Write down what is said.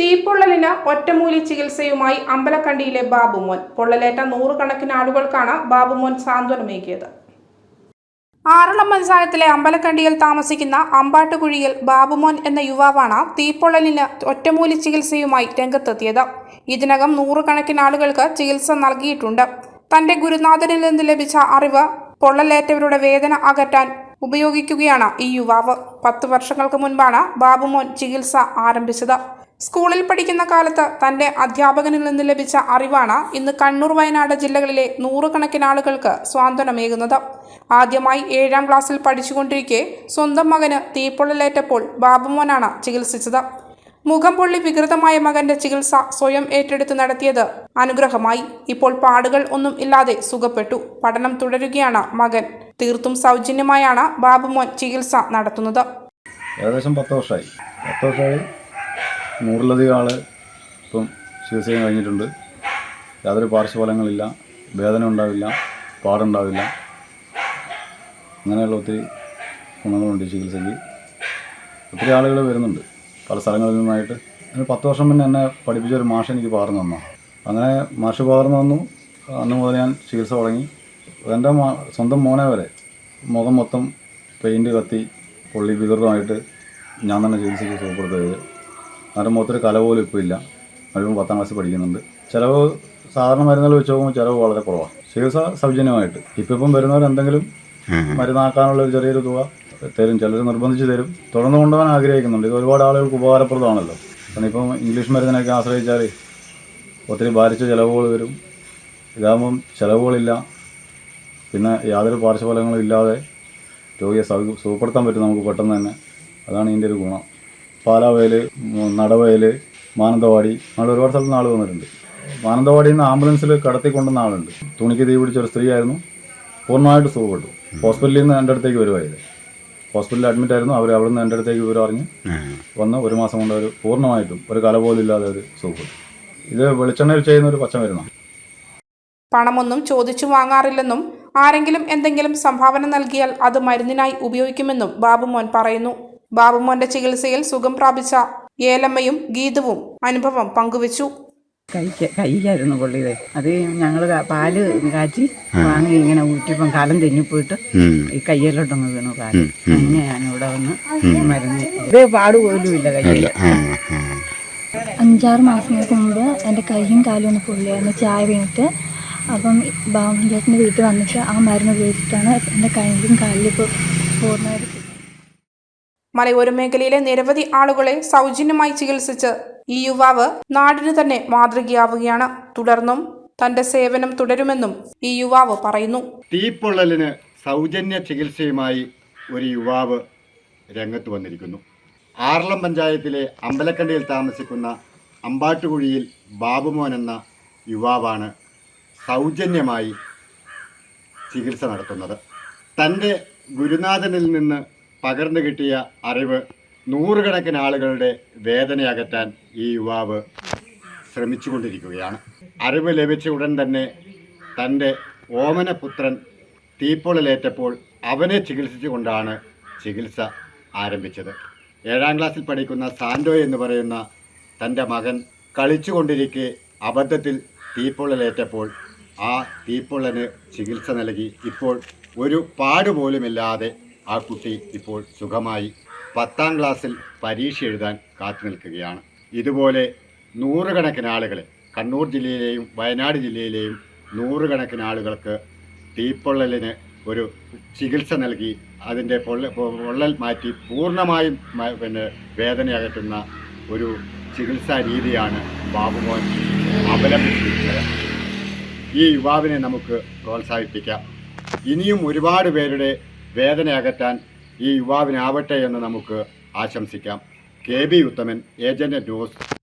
തീപ്പൊള്ളലിന് ഒറ്റമൂലി ചികിത്സയുമായി അമ്പലക്കണ്ടിയിലെ ബാബുമോൻ. പൊള്ളലേറ്റ നൂറുകണക്കിന് ആളുകൾക്കാണ് ബാബുമോൻ സാന്ത്വനമേകിയത്. ആറളം പഞ്ചായത്തിലെ അമ്പലക്കണ്ടിയിൽ താമസിക്കുന്ന അമ്പാട്ടുകുഴിയിൽ ബാബുമോൻ എന്ന യുവാവാണ് തീപ്പൊള്ളലിന് ഒറ്റമൂലി ചികിത്സയുമായി രംഗത്തെത്തിയത്. ഇതിനകം നൂറുകണക്കിന് ആളുകൾക്ക് ചികിത്സ നൽകിയിട്ടുണ്ട്. തന്റെ ഗുരുനാഥനിൽ നിന്ന് ലഭിച്ച അറിവ് പൊള്ളലേറ്റവരുടെ വേദന അകറ്റാൻ ഉപയോഗിക്കുകയാണ് ഈ യുവാവ്. പത്ത് വർഷങ്ങൾക്ക് മുൻപാണ് ബാബുമോൻ ചികിത്സ ആരംഭിച്ചത്. സ്കൂളിൽ പഠിക്കുന്ന കാലത്ത് തന്റെ അധ്യാപകനിൽ നിന്ന് ലഭിച്ച അറിവാണ് ഇന്ന് കണ്ണൂർ വയനാട് ജില്ലകളിലെ നൂറുകണക്കിന് ആളുകൾക്ക് സ്വാന്തനമേകുന്നത് ആദ്യമായി ഏഴാം ക്ലാസ്സിൽ പഠിച്ചുകൊണ്ടിരിക്കെ സ്വന്തം മകന് തീപ്പൊള്ളലേറ്റപ്പോൾ ബാബുമോനാണ് ചികിത്സിച്ചത്. മുഖം പൊള്ളി വികൃതമായ മകന്റെ ചികിത്സ സ്വയം ഏറ്റെടുത്ത് നടത്തിയത് അനുഗ്രഹമായി. ഇപ്പോൾ പാടുകൾ ഒന്നും ഇല്ലാതെ സുഖപ്പെട്ടു. പഠനം തുടരുകയാണ് മകൻ. തീർത്തും സൗജന്യമായാണ് ബാബുമോൻ ചികിത്സ നടത്തുന്നത്. ഏകദേശം പത്ത് വർഷമായി. പത്ത് വർഷമായി നൂറിലധികം ആൾ ഇപ്പം ചികിത്സ കഴിഞ്ഞിട്ടുണ്ട്. യാതൊരു പാർശ്വഫലങ്ങളില്ല. വേദന ഉണ്ടാവില്ല. പാടുണ്ടാവില്ല. അങ്ങനെയുള്ള ഒത്തിരി ഗുണങ്ങളുണ്ട് ചികിത്സയ്ക്ക്. ഒത്തിരി ആളുകൾ വരുന്നുണ്ട്. പല സ്ഥലങ്ങളിൽ നിന്നായിട്ട് അങ്ങനെ പത്ത് വർഷം മുന്നേ എന്നെ പഠിപ്പിച്ച ഒരു മാഷ് എനിക്ക് പകർന്നു തന്നു. അങ്ങനെ മാഷ് പകർന്നു തന്നു. അന്ന് മുതൽ ഞാൻ ചികിത്സ തുടങ്ങി. എന്റെ സ്വന്തം മോനെ വരെ മുഖം മൊത്തം പെയിന്റ് കത്തി പൊള്ളി വികൃതമായിട്ട് ഞാൻ തന്നെ ചികിത്സയ്ക്ക് സുഖപ്പെടുത്തുന്നത് അവരുടെ മുഖത്തൊരു കല പോലും ഇപ്പോൾ ഇല്ല. അവരും പത്താം ക്ലാസ്സിൽ പഠിക്കുന്നുണ്ട്. ചിലവ് സാധാരണ മരുന്നുകൾ വെച്ച് നോക്കുമ്പോൾ ചിലവ് വളരെ കുറവാണ് ചികിത്സ സൗജന്യമായിട്ട്. ഇപ്പം ഇപ്പം വരുന്നവർ എന്തെങ്കിലും മരുന്നാക്കാനുള്ള ഒരു ചെറിയൊരു തുക തരും. ചിലർ നിർബന്ധിച്ച് തരും. തുടർന്ന് കൊണ്ടുപോകാൻ ആഗ്രഹിക്കുന്നുണ്ട്. ഇത് ഒരുപാട് ആളുകൾക്ക് ഉപകാരപ്രദമാണല്ലോ. കാരണം ഇപ്പം ഇംഗ്ലീഷ് മരുന്നിനൊക്കെ ആശ്രയിച്ചാൽ ഒത്തിരി ഭാരിച്ച ചിലവുകൾ വരും. ഇതാകുമ്പം ചിലവുകളില്ല. പിന്നെ യാതൊരു പാർശ്വഫലങ്ങളും ഇല്ലാതെ രോഗിയെ സൗ സുഖപ്പെടുത്താൻ പറ്റും നമുക്ക് പെട്ടെന്ന് തന്നെ. അതാണ് ഇതിന്റെ ഒരു ഗുണം. പാലാവയൽ നടവയൽ മാനന്തവാടി അങ്ങനെ ഒരുപാട് സ്ഥലത്ത് നിന്ന് ആൾ വന്നിട്ടുണ്ട്. മാനന്തവാടിയിൽ നിന്ന് ആംബുലൻസിൽ കടത്തി കൊണ്ടുവന്ന ആളുണ്ട്. തുണിക്ക് തീ പിടിച്ച ഒരു സ്ത്രീയായിരുന്നു. പൂർണമായിട്ട് സുഖപ്പെട്ടു. ഹോസ്പിറ്റലിൽ നിന്ന് എന്റെ അടുത്തേക്ക് വരുവായത് ഹോസ്പിറ്റലിൽ അഡ്മിറ്റ് ആയിരുന്നു. അവർ അവിടെ നിന്ന് എന്റെ അടുത്തേക്ക് വിവരം അറിഞ്ഞ് വന്ന് ഒരു മാസം കൊണ്ട് അവർ പൂർണമായിട്ടും ഒരു കല പോലും ഇല്ലാതെ അവർ സുഖപ്പെട്ടു. ഇത് വെളിച്ചെണ്ണയിൽ ചെയ്യുന്ന ഒരു പച്ചമരുന്നാണ്. പണമൊന്നും ചോദിച്ചു വാങ്ങാറില്ലെന്നും ആരെങ്കിലും എന്തെങ്കിലും സംഭാവന നൽകിയാൽ അത് മരുന്നിനായി ഉപയോഗിക്കുമെന്നും ബാബുമോൻ പറയുന്നു. ബാബുമോന്റെ ചികിത്സയിൽ സുഖം പ്രാപിച്ച ഏലമ്മയും ഗീതവും അനുഭവം പങ്കുവച്ചു. കൈക്ക് കൈയായിരുന്നു പൊള്ളിയത് അത് ഞങ്ങൾ പാൽ കാച്ചി വാങ്ങി ഇങ്ങനെ ഊറ്റിയപ്പം കാലം തെന്നിപ്പോയിട്ട് ഈ കയ്യിലോട്ടൊന്ന് വീണു കാൽ. അങ്ങനെയാണ് ഇവിടെ വന്ന് മരുന്ന് ഇത് പാട് പോലും ഇല്ല കയ്യിൽ അഞ്ചാറ് മാസങ്ങൾക്ക് മുമ്പ് എന്റെ കൈയും കാലും ഒന്ന് പൊള്ളിയായിരുന്നു ചായ വീണിട്ട് അപ്പം ബാബുചേട്ടന്റെ വീട്ടിൽ വന്നിട്ട് ആ മരുന്ന് ഉപയോഗിച്ചിട്ടാണ് എന്റെ കൈയിലും കാലിലും ഇപ്പോൾ പൂർണമായിട്ട് മലയോര മേഖലയിലെ നിരവധി ആളുകളെ സൗജന്യമായി ചികിത്സിച്ച് ഈ യുവാവ് നാടിന് തന്നെ മാതൃകയാവുകയാണ്. തുടർന്നും തന്റെ സേവനം തുടരുമെന്നും ഈ യുവാവ് പറയുന്നു. തീപ്പൊള്ളലിന് സൗജന്യ ചികിത്സയുമായി ഒരു യുവാവ് രംഗത്ത് വന്നിരിക്കുന്നു. ആറളം പഞ്ചായത്തിലെ അമ്പലക്കണ്ടയിൽ താമസിക്കുന്ന അമ്പാട്ടുകുഴിയിൽ ബാബുമോൻ എന്ന യുവാവാണ് സൗജന്യമായി ചികിത്സ നടത്തുന്നത്. തന്റെ ഗുരുനാഥനിൽ നിന്ന് പകർന്നു കിട്ടിയ അറിവ് നൂറുകണക്കിന് ആളുകളുടെ വേദന അകറ്റാൻ ഈ യുവാവ് ശ്രമിച്ചുകൊണ്ടിരിക്കുകയാണ്. അറിവ് ലഭിച്ച ഉടൻ തന്നെ തന്റെ ഓമനപുത്രൻ തീപ്പൊളിലേറ്റപ്പോൾ അവനെ ചികിത്സിച്ചുകൊണ്ടാണ് ചികിത്സ ആരംഭിച്ചത്. ഏഴാം ക്ലാസ്സിൽ പഠിക്കുന്ന സാൻഡോ എന്ന് പറയുന്ന തന്റെ മകൻ കളിച്ചുകൊണ്ടിരിക്കെ അബദ്ധത്തിൽ തീപ്പൊള്ളലേറ്റപ്പോൾ ആ തീപ്പൊള്ളന് ചികിത്സ നൽകി. ഇപ്പോൾ ഒരു പാടുപോലുമില്ലാതെ ആ കുട്ടി ഇപ്പോൾ സുഖമായി പത്താം ക്ലാസ്സിൽ പരീക്ഷ എഴുതാൻ കാത്തു നിൽക്കുകയാണ്. ഇതുപോലെ നൂറുകണക്കിന് ആളുകളെ കണ്ണൂർ ജില്ലയിലെയും വയനാട് ജില്ലയിലെയും നൂറുകണക്കിന് ആളുകൾക്ക് തീപ്പൊള്ളലിന് ഒരു ചികിത്സ നൽകി അതിന്റെ പൊള്ള പൊള്ളൽ മാറ്റി പൂർണമായും പിന്നെ വേദന അകറ്റുന്ന ഒരു ചികിത്സാ രീതിയാണ് ബാബുമോൻ അവലംബിച്ചിരിക്കുന്നത്. ഈ യുവാവിനെ നമുക്ക് പ്രോത്സാഹിപ്പിക്കാം. ഇനിയും ഒരുപാട് പേരുടെ വേദന അകറ്റാൻ ഈ യുവാവിനാവട്ടെ എന്ന് നമുക്ക് ആശംസിക്കാം. K. B. Uthaman agent news